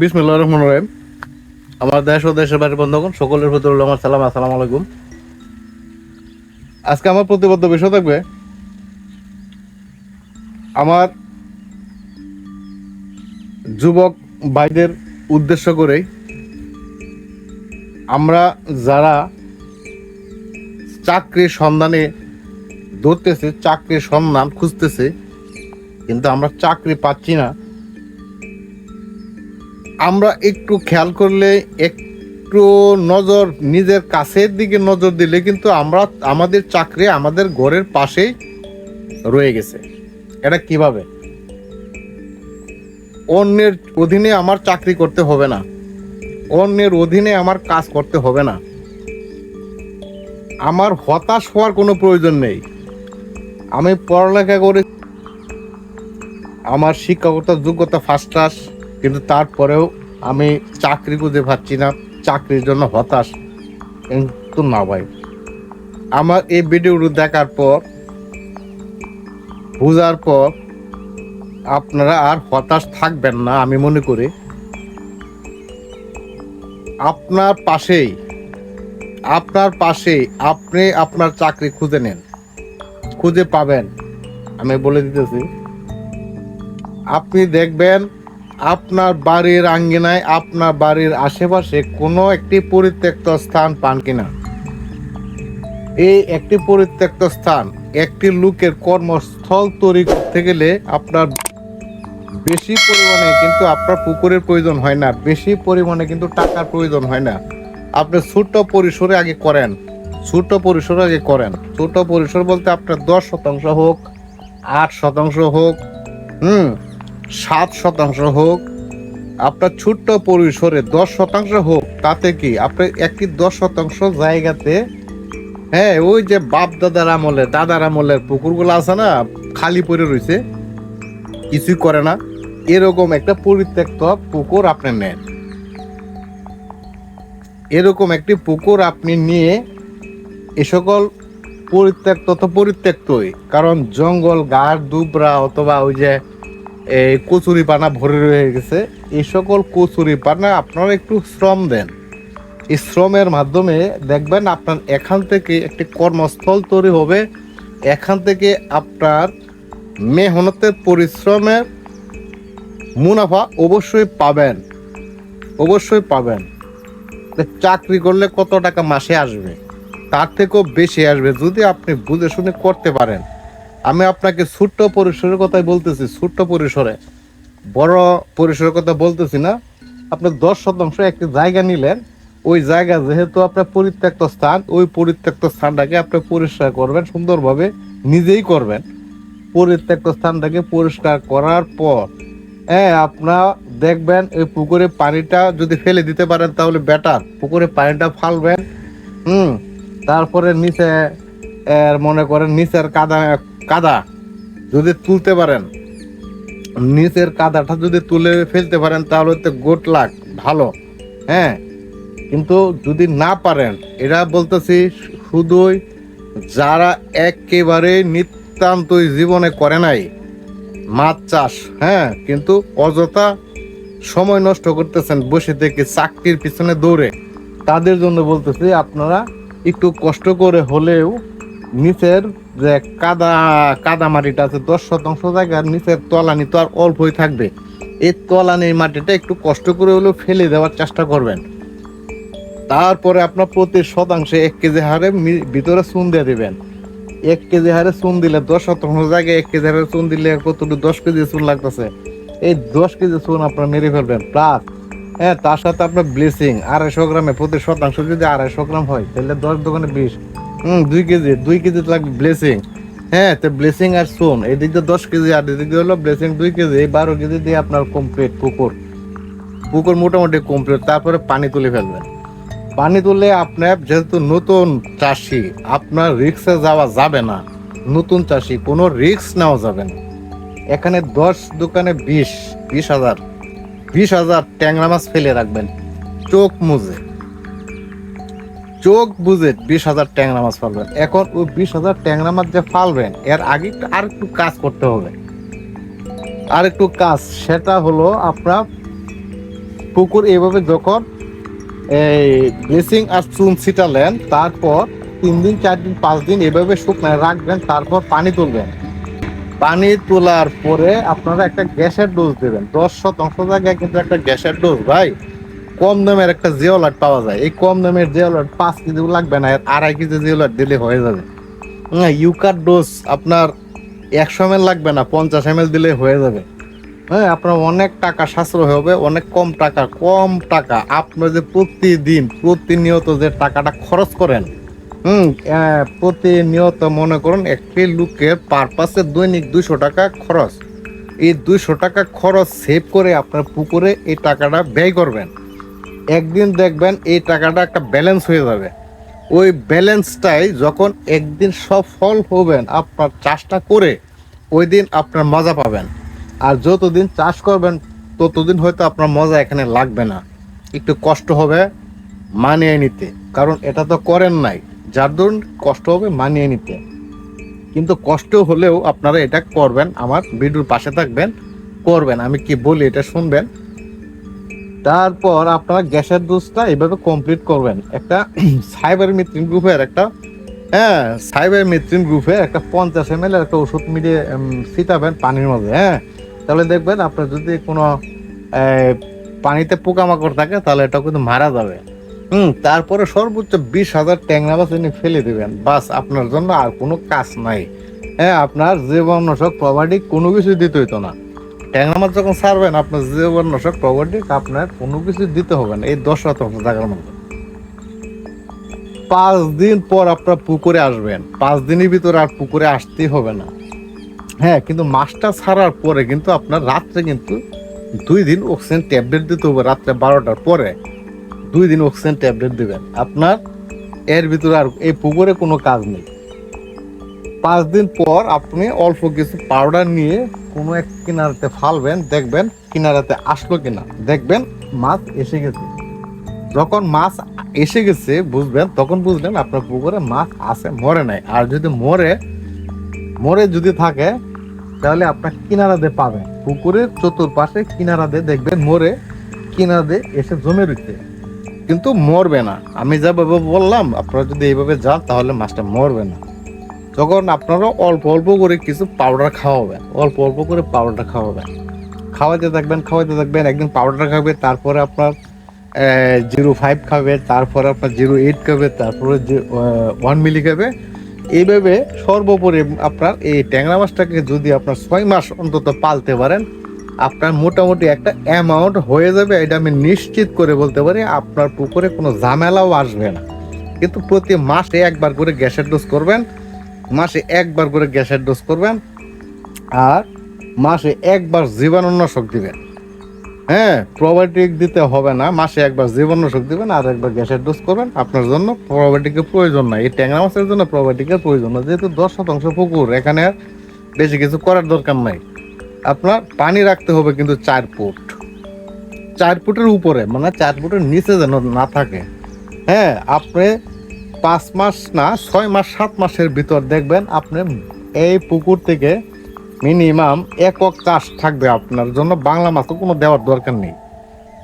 বিসমুল্লাহ রহমান রহিম। আমার দেশ ও দেশের বাড়ির বন্ধুগণ, সকলের প্রতি আমার সালাম, আসসালাম আলাইকুম। আজকে আমার প্রতিবদ্ধ বিষয় থাকবে, আমার যুবক ভাইদের উদ্দেশ্য করেই আমরা যারা চাকরির সন্ধানে ধরতেছে, চাকরির সন্ধান খুঁজতেছে, কিন্তু আমরা চাকরি পাচ্ছি না। আমরা একটু খেয়াল করলে একটু নজর নিজের কাছের দিকে নজর দিলে কিন্তু আমরা আমাদের চাকরি আমাদের ঘরের পাশেই রয়ে গেছে। এটা কীভাবে? অন্যের অধীনে আমার চাকরি করতে হবে না। অন্যের অধীনে আমার কাজ করতে হবে না। আমার হতাশ হওয়ার কোনো প্রয়োজন নেই। আমি পড়ালেখা করে আমার শিক্ষকতার যোগ্যতা ফার্স্ট ক্লাস কিন্তু তারপরেও আমি চাকরি খুঁজে পাচ্ছি না, চাকরির জন্য হতাশ। কিন্তু না ভাই। আমার এই ভিডিওটি দেখার পর, বোঝার পর আপনারা আর হতাশ থাকবেন না, আমি মনে করি। আপনার পাশেই আপনার পাশেই আপনি আপনার চাকরি খুঁজে নেন, খুঁজে পাবেন। আমি বলে দিতেছি, আপনি দেখবেন আপনার বাড়ির আঙ্গিনায় আপনার বাড়ির আশেপাশে কোনো একটি পরিত্যক্ত স্থান পান কিনা? এই একটি পরিত্যক্ত স্থান, একটি লোকের কর্মস্থল তৈরি করতে গেলে আপনার বেশি পরিমাণে কিন্তু আপনার পুকুরের প্রয়োজন হয় না, বেশি পরিমাণে কিন্তু টাকার প্রয়োজন হয় না। আপনি ছোট পরিসরে আগে করেন ছোট পরিসরে আগে করেন। ছোট পরিসর বলতে আপনার দশ শতাংশ হোক, আট শতাংশ হোক, হুম সাত শতাংশ হোক, আপনার ছোট্ট পরিসরে দশ শতাংশ হোক, তাতে কি আপনার একটি দশ শতাংশ জায়গাতে হ্যাঁ ওই যে বাপ দাদার আমলে, দাদার আমলের পুকুরগুলো আছে না, খালি পড়ে রয়েছে, কিছুই করে না, এরকম একটা পরিত্যক্ত পুকুর আপনি নেন। এরকম একটি পুকুর আপনি নিয়ে এ সকল পরিত্যক্ত তো পরিত্যক্তই, কারণ জঙ্গল গাছ দুবরা অথবা ওই যে এই কচুরি পানা ভরে রয়ে গেছে। এই সকল কচুরি পানা আপনারা একটু শ্রম দেন। এই শ্রমের মাধ্যমে দেখবেন আপনার এখান থেকে একটি কর্মস্থল তৈরি হবে। এখান থেকে আপনার মেহনতের পরিশ্রমের মুনাফা অবশ্যই পাবেন। অবশ্যই পাবেন। চাকরি করলে কত টাকা মাসে আসবে? তার থেকেও বেশি আসবে যদি আপনি বুঝে শুনে করতে পারেন। আমি আপনাকে ছোট্ট পরিসরের কথাই বলতেছি, ছোট্ট পরিসরে। বড় পরিসরের কথা বলতেছি না। আপনি দশ শতাংশ একটি জায়গা নিলেন। ওই জায়গা যেহেতু আপনার পরিত্যক্ত স্থান, ওই পরিত্যক্ত স্থানটাকে আপনি পরিষ্কার করবেন, সুন্দরভাবে নিজেই করবেন। পরিত্যক্ত স্থানটাকে পরিষ্কার করার পর হ্যাঁ আপনার দেখবেন ওই পুকুরে পানিটা যদি ফেলে দিতে পারেন তাহলে বেটার পুকুরে পানিটা ফালবেন, হুম। তারপরে নিচে মনে করেন নিচের কাদা কাদা যদি তুলতে পারেন, নিচের কাদাটা যদি তুলে ফেলতে পারেন, তাহলে তো গোট লাখ ভালো। হ্যাঁ কিন্তু যদি না পারেন, এরা বলতেছি শুধুই যারা একেবারে নিতান্তই জীবনে করে নাই, মাছ চাষ হ্যাঁ কিন্তু অযথা সময় নষ্ট করতেছেন, বসে থেকে চাকরির পিছনে দৌড়ে, তাদের জন্য বলতেছি আপনারা একটু কষ্ট করে হলেও নিচের যে কাদা কাদা মাটিটা আছে, দশ শতাংশ জায়গার নিচের তলানি তো আর অল্পই থাকবে। এই তলানির মাটিটা একটু কষ্ট করে হলেও ফেলে দেওয়ার চেষ্টা করবেন। তারপরে আপনার প্রতি শতাংশে এক কেজি হারে ভিতরে চুন দিয়ে দিবেন। এক কেজি হারে চুন দিলে দশ শতাংশ জায়গায় এক কেজি হারে চুন দিলে কতটুকু দশ কেজি চুন লাগতেছে? এই দশ কেজি চুন আপনার মেরে ফেলবেন। প্লাস হ্যাঁ তার সাথে আপনার ব্লিচিং আড়াইশো গ্রামে প্রতি শতাংশ যদি আড়াইশো গ্রাম হয়, তাহলে দশ দোকানে বিশ। হুম, দুই কেজি দুই কেজি লাগবে ব্লেসিং হ্যাঁ তো ব্লেসিং আর সোন, এদিক দিয়ে দশ কেজি আর এদিক দিয়ে হলো ব্লেসিং দুই কেজি, এই বারো কেজি দিয়ে আপনার কমপ্লিট পুকুর। পুকুর মোটামুটি কমপ্লিট তারপরে পানি তুলে ফেলবেন। পানি তুলে আপনার যেহেতু নতুন চাষি, আপনার রিক্সে যাওয়া যাবে না। নতুন চাষি, কোনো রিক্স নেওয়া যাবে না। এখানে দশ দোকানে বিশ বিশ হাজার বিশ হাজার ট্যাংরা মাছ ফেলে রাখবেন। চোখ মুজে। চোখ বুঝে বিশ হাজার ট্যাংরা মাছ ফালবেন এখন ওই বিশ হাজার ট্যাংরা মাছ যে ফালবেন এর আগে আর একটু কাজ করতে হবে। আর একটু কাজ, সেটা হলো আপনার পুকুর এইভাবে যখন এই ব্লেসিং আর চুন ছিটালেন, তারপর তিন দিন, চার দিন, পাঁচ দিন এভাবে শুকনায় রাখবেন, তারপর পানি তুলবেন। পানি তোলার পরে আপনারা একটা গ্যাসের ডোজ দেবেন। দশ শতাংশ জায়গায় কিন্তু একটা গ্যাসের ডোজ, ভাই। কম দামের একটা জিওলাট পাওয়া যায়। এই কম দামের জিওলাট পাঁচ কেজি লাগবে না আড়াই কেজি জিওলাট দিলে হয়ে যাবে। হ্যাঁ ইউকার ডোজ আপনার একশো এম লাগবে না, পঞ্চাশ এম দিলে হয়ে যাবে। হ্যাঁ আপনার অনেক টাকা সাশ্রয় হবে, অনেক কম টাকা কম টাকা। আপনার যে প্রতিদিন, প্রতিনিয়ত যে টাকাটা খরচ করেন, হুম প্রতিনিয়ত মনে করুন, একটি লোকের পারপাসে দৈনিক দুশো টাকা খরচ। এই দুইশো টাকা খরচ সেভ করে আপনার পুকুরে এই টাকাটা ব্যয় করবেন। একদিন দেখবেন এই টাকাটা একটা ব্যালেন্স হয়ে যাবে। ওই ব্যালেন্সটাই যখন একদিন সফল হবেন, আপনার চাষটা করে ওই দিন আপনার মজা পাবেন। আর যতদিন চাষ করবেন, ততদিন হয়তো আপনার মজা এখানে লাগবে না। একটু কষ্ট হবে মানিয়ে নিতে। কারণ এটা তো করেন নাই। যার ধরুন কষ্ট হবে মানিয়ে নিতে। কিন্তু কষ্ট হলেও আপনারা এটা করবেন। আমার ভিডিওর পাশে থাকবেন। করবেন। আমি কি বলি এটা শুনবেন? তারপর আপনারা গ্যাসের ডোজটা এইভাবে কমপ্লিট করবেন। একটা সাইবার মিত্রিন গ্রুপের একটা হ্যাঁ সাইবার মিত্রিন গ্রুপের একটা পঞ্চাশ এম একটা ওষুধ মিলিয়ে ছিটাবেন পানির মধ্যে হ্যাঁ। তাহলে দেখবেন আপনার যদি কোনো পানিতে পোকামাকড় থাকে, তাহলে এটা কিন্তু মারা যাবে। হুম, তারপরে সর্বোচ্চ বিশ হাজার ট্যাংরা মাছ এনে ফেলে দেবেন। বাস, আপনার জন্য আর কোনো কাজ নাই। হ্যাঁ আপনার জীবাণুনাশক প্রবাডি কোনো কিছু দিতে হইতো না। ট্যাংরা মাছ যখন ছাড়বেন আপনার জীবাণুনাশক প্রবাডি আপনার কোনো কিছু দিতে হবে না। এই দশ শতাংশ জায়গার মধ্যে। পাঁচ দিন পর আপনার পুকুরে আসবেন। পাঁচ দিনের ভিতরে আর পুকুরে আসতেই হবে না। হ্যাঁ কিন্তু মাছটা ছাড়ার পরে কিন্তু আপনার রাত্রে কিন্তু দুই দিন অক্সিজেন ট্যাবলেট দিতে হবে। রাত্রে বারোটার পরে দুই দিন অক্সিজেন ট্যাবলেট দিবেন। আপনার এর ভিতরে আর এই পুকুরে কোনো কাজ নেই। পাঁচ দিন পর আপনি অল্প কিছু পাউডার নিয়ে কোনো এক কিনারাতে ফালবেন, দেখবেন কিনারাতে আসলো কিনা। দেখবেন মাছ এসে গেছে। যখন মাছ এসে গেছে, বুঝবেন, তখন বুঝবেন আপনার পুকুরে মাছ আছে, মরে নাই। আর যদি মরে মরে যদি থাকে, তাহলে আপনার কিনারাতে পাবেন। পুকুরের চতুর্পাশে কিনারাতে দেখবেন মরে, কিনারাতে এসে জমে রয়েছে কিন্তু মরবে না। আমি যেভাবে বললাম, আপনারা যদি এইভাবে যান, তাহলে মাছটা মরবে না। তখন আপনারা অল্প অল্প করে কিছু পাউডার খাওয়াবেন। অল্প অল্প করে পাউডার খাওয়াবেন। খাওয়াতে থাকবেন খাওয়াতে থাকবেন, একদিন পাউডার খাবে, তারপরে আপনার জিরো ফাইভ খাবে, তারপরে আপনার জিরো এইট খাবে, তারপরে ওয়ান মিলি খাবে। এইভাবে সর্বোপরি আপনার এই ট্যাংরা মাছটাকে যদি আপনার ছয় মাস অন্তত পালতে পারেন, আপনার মোটামুটি একটা অ্যামাউন্ট হয়ে যাবে, এটা আমি নিশ্চিত করে বলতে পারি, আপনার পুকুরে কোনো ঝামেলাও আসবে না। কিন্তু প্রতি মাসে একবার করে গ্যাসের ডোজ করবেন মাসে একবার করে গ্যাসের ডোজ করবেন আর মাসে একবার জীবাণুনাশক দিবেন। হ্যাঁ প্রোবায়োটিক দিতে হবে না, মাসে একবার জীবাণুনাশক দিবেন আর একবার গ্যাসের ডোজ করবেন। আপনার জন্য প্রোবায়োটিকের প্রয়োজন নাই। এই ট্যাংরা মাছের জন্য প্রোবায়োটিকের প্রয়োজন না, যেহেতু দশ শতাংশ পুকুর, এখানে বেশি কিছু করার দরকার নাই। আপনার পানি রাখতে হবে কিন্তু চার ফুট। চার ফুটের উপরে মানে চার ফুটের নিচে যেন না থাকে। হ্যাঁ আপনি পাঁচ মাস না, ছয় মাস, সাত মাসের ভিতর দেখবেন আপনি এই পুকুর থেকে মিনিমাম একক চাষ থাকবে আপনার জন্য। বাংলা মাছও কোনো দেওয়ার দরকার নেই।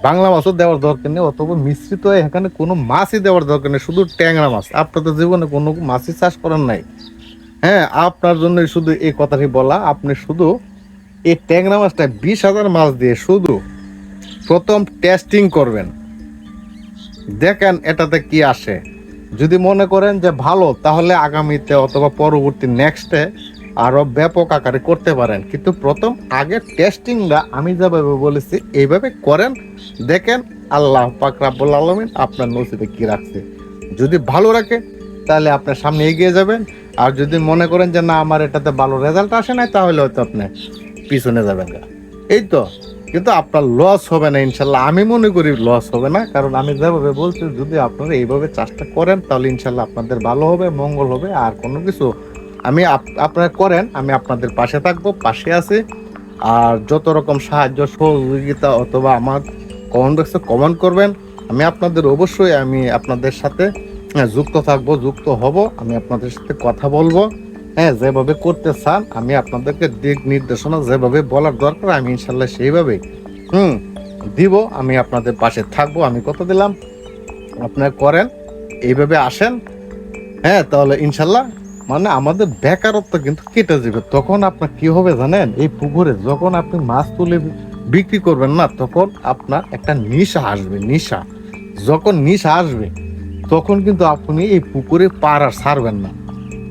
বাংলা মাছও দেওয়ার দরকার নেই, অথবা মিশ্রিত এখানে কোনো মাছই দেওয়ার দরকার নেই, শুধু ট্যাংরা মাছ। আপনার তো জীবনে কোনো মাছই চাষ করার নাই। হ্যাঁ আপনার জন্য শুধু এই কথাটি বলা, আপনি শুধু এই ট্যাংরা মাছটা বিশ হাজার মাছ দিয়ে শুধু প্রথম টেস্টিং করবেন। দেখেন এটাতে কি আসে। যদি মনে করেন যে ভালো, তাহলে আগামীতে অথবা পরবর্তী নেক্সটে আরও ব্যাপক আকারে করতে পারেন। কিন্তু প্রথম আগে টেস্টিংটা আমি যেভাবে বলেছি, এইভাবে করেন। দেখেন আল্লাহ পাক রাব্বুল আলমিন আপনার নসিবে কি রাখছে। যদি ভালো রাখে, তাহলে আপনার সামনে এগিয়ে যাবেন। আর যদি মনে করেন যে না, আমার এটাতে ভালো রেজাল্ট আসে নাই, তাহলে হয়তো আপনি পিছনে যাবেন এই তো। কিন্তু আপনার লস হবে না ইনশাল্লাহ। আমি মনে করি লস হবে না কারণ আমি যেভাবে বলছি যদি আপনারা এইভাবে চাষটা করেন তাহলে ইনশাল্লাহ আপনাদের ভালো হবে মঙ্গল হবে আর কোনো কিছু আমি আপ- আপনারা করেন আমি আপনাদের পাশে থাকব পাশে আছি। আর যত রকম সাহায্য সহযোগিতা অথবা আমার কমেন্ট বক্সে কমেন্ট করবেন আমি আপনাদের অবশ্যই আমি আপনাদের সাথে হ্যাঁ, যুক্ত থাকব যুক্ত হব আমি আপনাদের সাথে কথা বলব। হ্যাঁ যেভাবে করতে চান, আমি আপনাদেরকে দিক নির্দেশনা যেভাবে বলার দরকার, আমি ইনশাল্লাহ সেইভাবে হুম, দিব, আমি আপনাদের পাশে থাকব। আমি কথা দিলাম? আপনারা করেন, এইভাবে আসেন। হ্যাঁ তাহলে ইনশাল্লাহ মানে আমাদের বেকারত্ব কিন্তু কেটে যাবে। তখন আপনার কি হবে জানেন? এই পুকুরে যখন আপনি মাছ তুলে বিক্রি করবেন না, তখন আপনার একটা নিশা আসবে, নিশা। যখন নিশা আসবে, তখন কিন্তু আপনি এই পুকুরে আর ছাড়বেন না।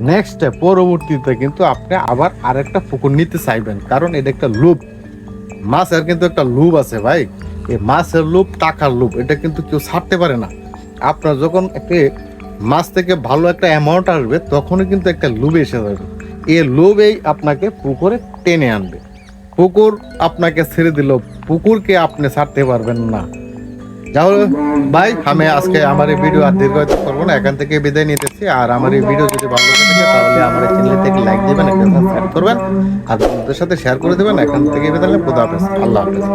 নেক্সট পরবর্তীতে কিন্তু আপনি আবার আরেকটা পুকুর নিতে চাইবেন। কারণ এটা একটা লোভ মাছের কিন্তু একটা লোভ আছে ভাই। এই মাছের লোভ টাকার লোভ এটা কিন্তু কেউ ছাড়তে পারে না। আপনার যখন একটা মাছ থেকে ভালো একটা অ্যামাউন্ট আসবে, তখনই কিন্তু একটা লোভ এসে যাবে। এই লোভেই আপনাকে পুকুরে টেনে আনবে। পুকুর আপনাকে ছেড়ে দিল পুকুরকে আপনি ছাড়তে পারবেন না। যাহলে ভাই, আমি আজকে আমার এই ভিডিও আর দীর্ঘ করব না। এখান থেকে বিদায় নিতেছি। আর আমার এই ভিডিও যদি ভালো লাগে থাকে, তাহলে আমার চ্যানেল থেকে লাইক দেবেন, একটা সাবস্ক্রাইব করবেন, আর বন্ধুদের সাথে শেয়ার করে দেবেন। এখান থেকে বিদায়। খোদা হাফেজ। আল্লাহ হাফেজ।